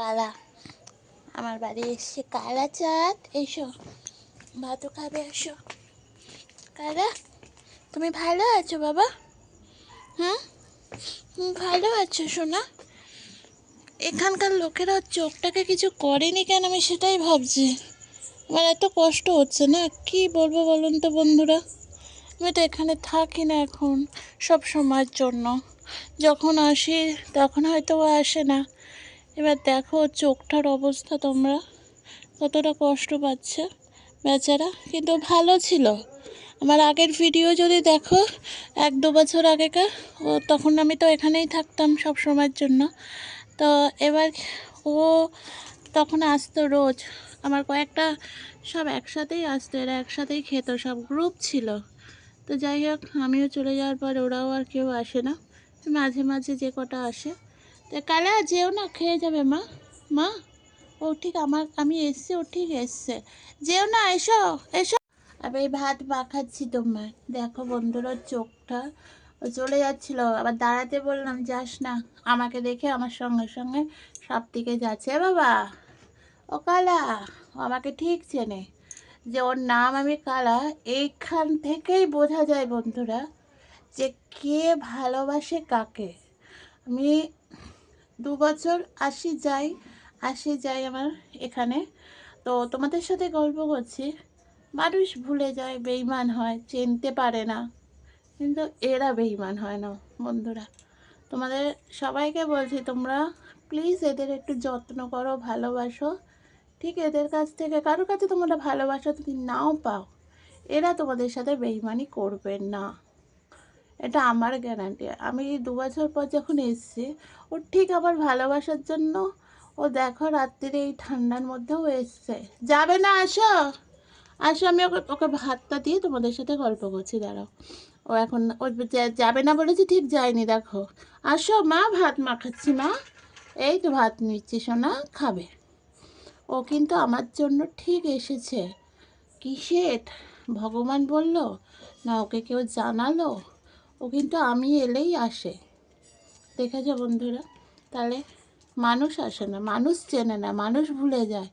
কালা। আমার বাড়ি এসছে কালা চাঁদ এসো, ভাতও খাবে, এসো। কালা, তুমি ভালো আছো বাবা? হুম? ভালো আছো সোনা? এখানকার লোকেরা চোখটাকে কিছু করেনি কেন আমি সেটাই ভাবছি। আমার এত কষ্ট হচ্ছে না, কি বলব বলুন তো বন্ধুরা? আমি তো এখানে থাকি না এখন, সব সময়ের জন্য। যখন আসি, তখন হয়তো আসে না। এবার দেখো চোখটার অবস্থা তোমরা। কতটা কষ্ট পাচ্ছে বেচারা, কিন্তু ভালো ছিল। আমার আগের ভিডিও যদি দেখো, এক দু বছর আগেকার, ও তখন আমি তো এখানেই থাকতাম সব সময়ের জন্য। তো এবার ও তখন আসতো রোজ। আমার কয়েকটা সব একসাথেই আসতো, এরা একসাথেই খেত, সব গ্রুপ ছিল। তো যাই হোক, আমিও চলে যাওয়ার পর ওরাও আর কেউ আসে না। মাঝে মাঝে যে কটা আসে। তো কালা যেও না, খেয়ে যাবে মা। মা, ও ঠিক আমার, আমি এসছি, ও ঠিক এসছে। যেও না, এসো এসো। আমি এই ভাত মাখাচ্ছি তোমার। দেখো বন্ধুরা, চোখটা চলে যাচ্ছিল। আবার দাঁড়াতে বললাম, যাস না, আমাকে দেখে আমার সঙ্গে সঙ্গে সব দিকে যাচ্ছে। বাবা, ও কালা, ও আমাকে ঠিক চেনে। যে ওর নাম আমি কালা, এইখান থেকেই বোঝা যায় বন্ধুরা, যে কে ভালোবাসে কাকে। আমি দু বছর আসি যাই আসি যাই আমার এখানে। তো তোমাদের সাথে গল্প করছি। মানুষ ভুলে যায় বেইমান হয়, চিনতে পারে না। কিন্তু এরা বেইমান হয় না, বন্ধুরা। তোমাদের সবাইকে বলছি, তোমরা প্লিজ এদের একটু যত্ন করো, ভালোবাসো। ঠিক এদের কাছ থেকে কারোর কাছে তোমরা ভালোবাসা যদি নাও পাও, এরা তোমাদের সাথে বেইমানি করবে না। এটা আমার গ্যারান্টি আমি দু বছর পর যখন এসেছি, ও ঠিক আবার ভালোবাসার জন্য ও দেখো রাত্রিরে এই ঠান্ডার মধ্যেও এসছে। যাবে না, আসো। আসো, আমি ওকে ওকে ভাতটা দিয়ে তোমাদের সাথে গল্প করছি, দাঁড়াও। ও এখন, ও যাবে না বলেছি, ঠিক যায়নি, দেখো। আসো, মা, ভাত মাখাচ্ছি, মা। এই তো ভাত নিচ্ছি, সোনা, খাবে। ও কিন্তু আমার জন্য ঠিক এসেছে। কিসের? ভগবান বলল, না, ওকে কেউ জানালো? ও কিন্তু আমি এলেই আসে। দেখেছ বন্ধুরা, তাহলে মানুষ আসে না, মানুষ চেনে না, মানুষ ভুলে যায়।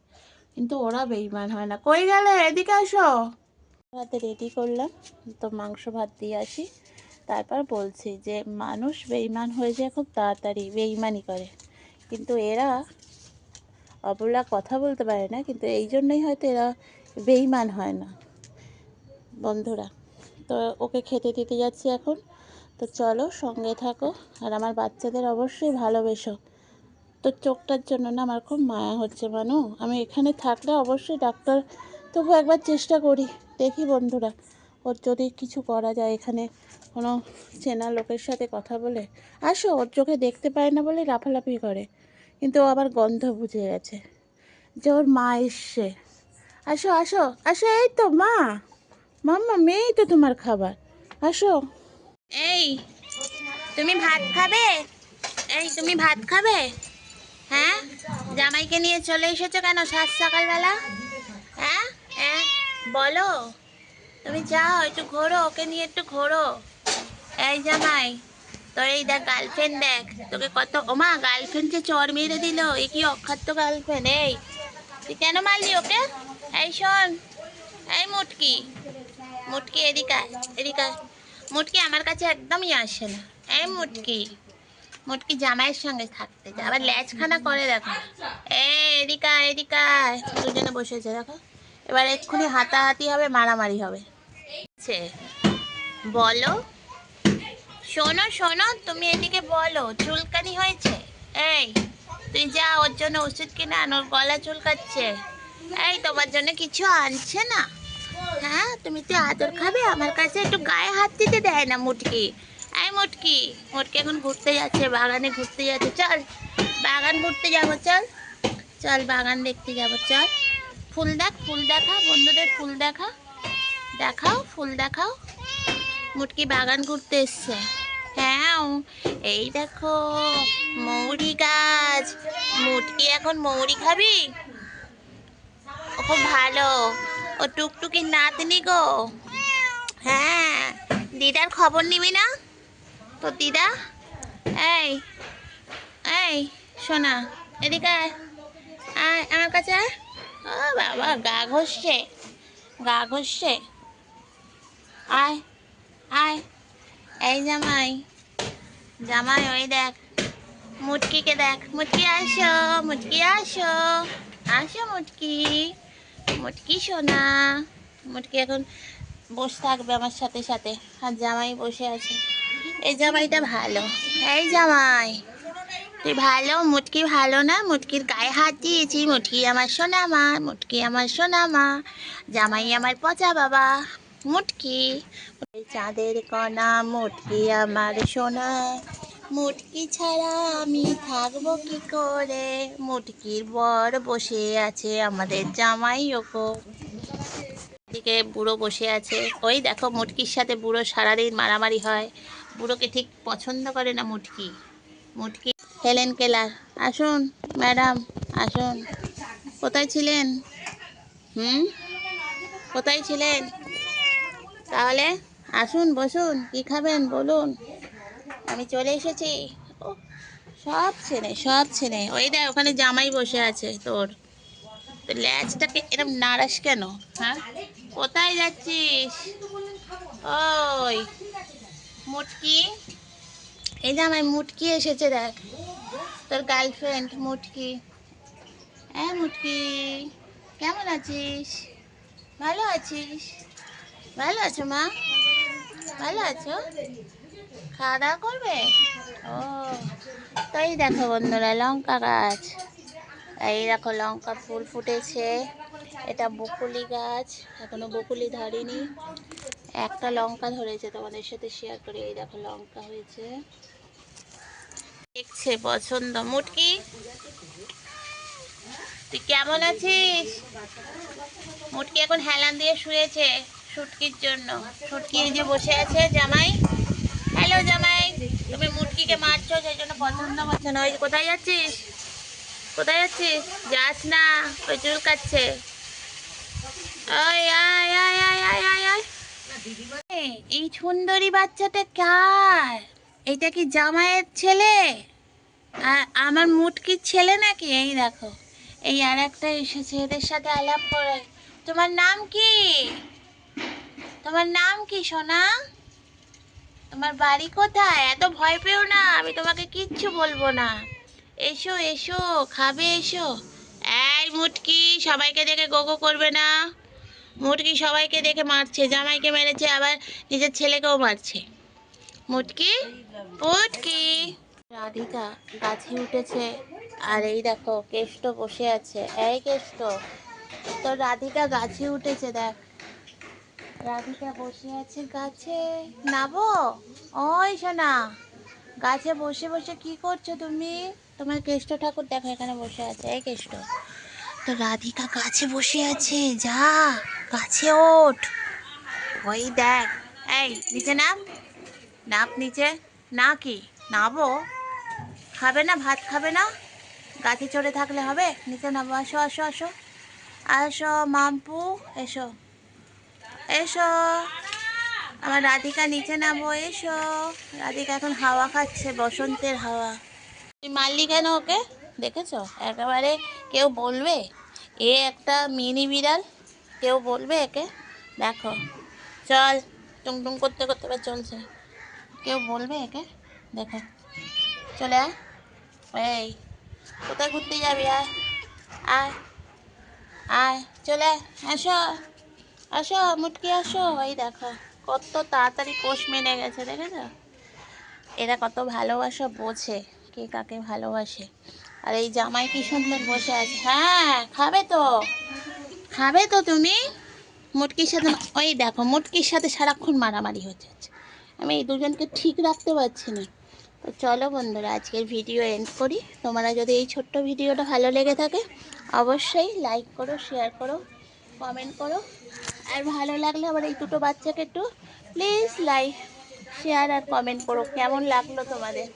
কিন্তু ওরা বেইমান হয় না। কই গেলে? এদিকে আসো। ভাত রেডি করলাম, তো মাংস ভাত দিয়ে আসি। তারপর বলছি যে, মানুষ বেইমান হয়ে যায় খুব তাড়াতাড়ি বেইমানি করে। কিন্তু এরা অবলা কথা বলতে পারে না, কিন্তু এই জন্যই হয়তো এরা বেইমান হয় না। বন্ধুরা, তো ওকে খেতে দিতে যাচ্ছি এখন। তো চলো সঙ্গে থাকো। আর আমার বাচ্চাদের অবশ্যই ভালোবেসো। তো চোখটার জন্য না আমার খুব মায়া হচ্ছে মানু। আমি এখানে থাকলে অবশ্যই ডাক্তার তবু একবার চেষ্টা করি। দেখি বন্ধুরা, ওর যদি কিছু করা যায় এখানে কোনো চেনা লোকের সাথে কথা বলে। আসো, ওর চোখে দেখতে পায় না বলে লাফালাফি করে। কিন্তু ও আবার গন্ধ বুঝে গেছে যে ওর মা এসছে। আসো আসো আসো, এই তো মা। মাম্মা, মেয়েই তো তোমার খাবার। আসো। এই, তুমি ভাত খাবে? এই, তুমি ভাত খাবে? হ্যাঁ? জামাইকে নিয়ে চলে এসেছ কেন সাত সকালবেলা? হ্যাঁ? হ্যাঁ? বলো। তুমি যাও, একটু ঘোরো, ওকে নিয়ে একটু ঘোরো। এই জামাই, তোর এই দেখ গার্লফ্রেন্ড দেখ, তোকে কত ওমা গার্লফ্রেন্ড যে চর মেরে দিল, এ কি অখাদ্য গার্লফ্রেন্ড এই, তুই কেন মারলি ওকে? এই শোন, এই মুটকি মুটকি এদিকে এদিকে। মুটকি আমার কাছে একদমই আসে না। এই মুটকি মুটকি জামাইয়ের সঙ্গে থাকতে যায়। আবার ল্যাচখানা করে দেখো। এ, এদিকা এদিকা দুজনে বসেছে দেখো। এবার এক্ষুনি হাতাহাতি হবে, মারামারি হবে। বলো। শোনো শোনো, তুমি এদিকে বলো। চুলকানি হয়েছে? এই, তুই যা, ওর জন্য ওষুধ কিনে আন, ওর গলা চুলকাচ্ছে। এই, তোমার জন্য কিছু আনছে না। হ্যাঁ তুমি তো আদর খাবে, আমার কাছে একটু গায়ে হাত দিতে দেয় না, মুটকি। এই মুটকি মুটকি এখন ঘুরতে যাচ্ছে, বাগানে ঘুরতে যাচ্ছে, চল। বাগান ঘুরতে যাব, চল। চল, বাগান দেখতে যাব, চল। ফুল দেখ, ফুল দেখা, বন্ধুদের ফুল দেখা। দেখাও, ফুল দেখাও। মুটকি বাগান ঘুরতে এসছে। হ্যাঁ এই দেখো, মৌরি গাছ। মুটকি এখন মৌরি খাবি? খুব ভালো। ও টুকটুকি নাতনি গো। হ্যাঁ দিদার খবর নিবি না? তো দিদা? এই এই শোনা এদিকে আমার কাছে ও বাবা, গা ঘষছে গা ঘষছে। আয় আয়, এই জামাই জামাই, ওই দেখ, মুটকিকে দেখ, মুটকি আসো মুটকি আসো আসো মুটকি। মুটকি সোনা? মুটকি এখন বসে থাকবে আমার সাথে সাথে? আর জামাই বসে আছে। এই জামাইটা ভালো। এই জামাই, তুই ভালো? মুটকি ভালো না? মুটকির গায়ে হাত দিয়েছি। মুটকি আমার সোনা মা, মুটকি আমার সোনা মা। জামাই আমার পচা বাবা, মুটকি। চাঁদের কণা মুটকি আমার সোনা। মুটকি ছাড়া আমি থাকব কি করে? মুটকির বর বসে আছে আমাদের জামাই ওকো দিকে বুড়ো বসে আছে। ওই দেখো মুটকির সাথে বুড়ো সারাদিন মারামারি হয়। বুড়োকে ঠিক পছন্দ করে না মুটকি। মুটকি হেলেন কেলার, আসুন, ম্যাডাম, আসুন। কোথায় ছিলেন? হুম? কোথায় ছিলেন? তাহলে আসুন, বসুন, কি খাবেন, বলুন। আমি চলে এসেছি। ও, সব ছেলে সব ছেলে। ওই দেখ, ওখানে জামাই বসে আছে তোর। তো ল্যাজটাকে এরকম নাড়াস কেন? হ্যাঁ? কোথায় যাচ্ছিস? ওই, মুটকি। এই জামাই মুটকি এসেছে, দেখ। তোর গার্লফ্রেন্ড মুটকি। হ্যাঁ মুটকি। কেমন আছিস? ভালো আছিস? ভালো আছো মা? ভালো আছো? খাওয়া দাওয়া করবে? ও, তাই দেখো বন্ধুরা, লঙ্কা গাছ। এই দেখো লঙ্কা ফুল ফুটেছে। এটা বকুলি গাছ, এখনও বকুলি ধরেনি। একটা লঙ্কা ধরেছে, তোমাদের সাথে শেয়ার করি এই দেখো লঙ্কা হয়েছে। দেখছে পছন্দ, মুটকি? তুই কেমন আছিস? মুটকি এখন হেলান দিয়ে শুয়েছে, শুটকির জন্য। এই যে বসে আছে, জামাই? তুমি মুটকিকে মারছো, সেই জন্য পছন্দ করছে না। ওই কোথায় যাচ্ছিস? কোথায় যাচ্ছিস? যাস না, ওই চুল কাটছে। এই সুন্দরী বাচ্চাটা কার? এটা কি জামাইয়ের ছেলে? আর আমার মুটকির ছেলে নাকি? এই দেখো, এই আর একটা এসেছে, এদের সাথে আলাপ করে। তোমার নাম কি? তোমার নাম কি, সোনা? তোমার বাড়ি কোথায়? এত ভয় পেও না, আমি তোমাকে কিচ্ছু বলব না। এসো এসো, খাবে, এসো। এই মুটকি, সবাইকে দেখে গোগো করবে না। মুটকি সবাইকে দেখে মারছে, জামাইকে মেরেছে, আবার নিজের ছেলেকেও মারছে। মুটকি মুটকি। রাধিকা, গাছে উঠেছে। আর এই দেখো, কেষ্ট বসে আছে। এই কেষ্ট তো রাধিকা গাছে উঠেছে, দেখ। রাধিকা বসে আছে গাছে। নাবো? ওই শোনা গাছে বসে বসে কি করছ তুমি? তোমার কেষ্ট ঠাকুর দেখো, এখানে বসে আছে, এই কেষ্ট। তো রাধিকা গাছে বসে আছে, যা, গাছে ওঠ। ওই দেখ, এই, নিচে নাম। নাপ নিচে। না কি? নাবো? খাবে না? ভাত খাবে না? গাছে চড়ে থাকলে হবে? নিচে নামো আসো আসো আসো। আসো, মাম্পু, এসো। এসো। আমার রাধিকা নিচে নামো, এসো। রাধিকা এখন হাওয়া খাচ্ছে, বসন্তের হাওয়া। তুই মারলি কেন ওকে? দেখেছ? একেবারে কেউ বলবে? এ একটা মিনি বিড়াল। কেউ বলবে একে? দেখো। চল টুং টুং করতে করতে এবার চলছে। কেউ বলবে একে? দেখো। চলে আয়। এই, কোথায় ঘুরতে যাবি? আয় আয় আয়। চলে আসো আসো, মুটকি আসো, এই দেখো, কত তাড়াতাড়ি কোষ মেনে গেছে, দেখেছ? এরা কত ভালোবাসা বোঝে, কে কাকে ভালোবাসে। আর এই জামাই কি সুন্দর বসে আছে। হ্যাঁ খাবে তো। খাবে তো তুমি? মুটকির সাথে ওই দেখো, মুটকির সাথে সারাক্ষণ মারামারি হচ্ছে আমি এই দুজনকে ঠিক রাখতে পারছি না। তো চলো বন্ধুরা, আজকের ভিডিও এন্ড করি। তোমরা যদি এই ছোট্ট ভিডিওটা ভালো লেগে থাকে, অবশ্যই লাইক করো শেয়ার করো কমেন্ট করো। আর ভালো লাগলে আমার এই দুটো বাচ্চাকে একটু প্লিজ লাইক শেয়ার আর কমেন্ট করো। কেমন লাগল তোমাদের?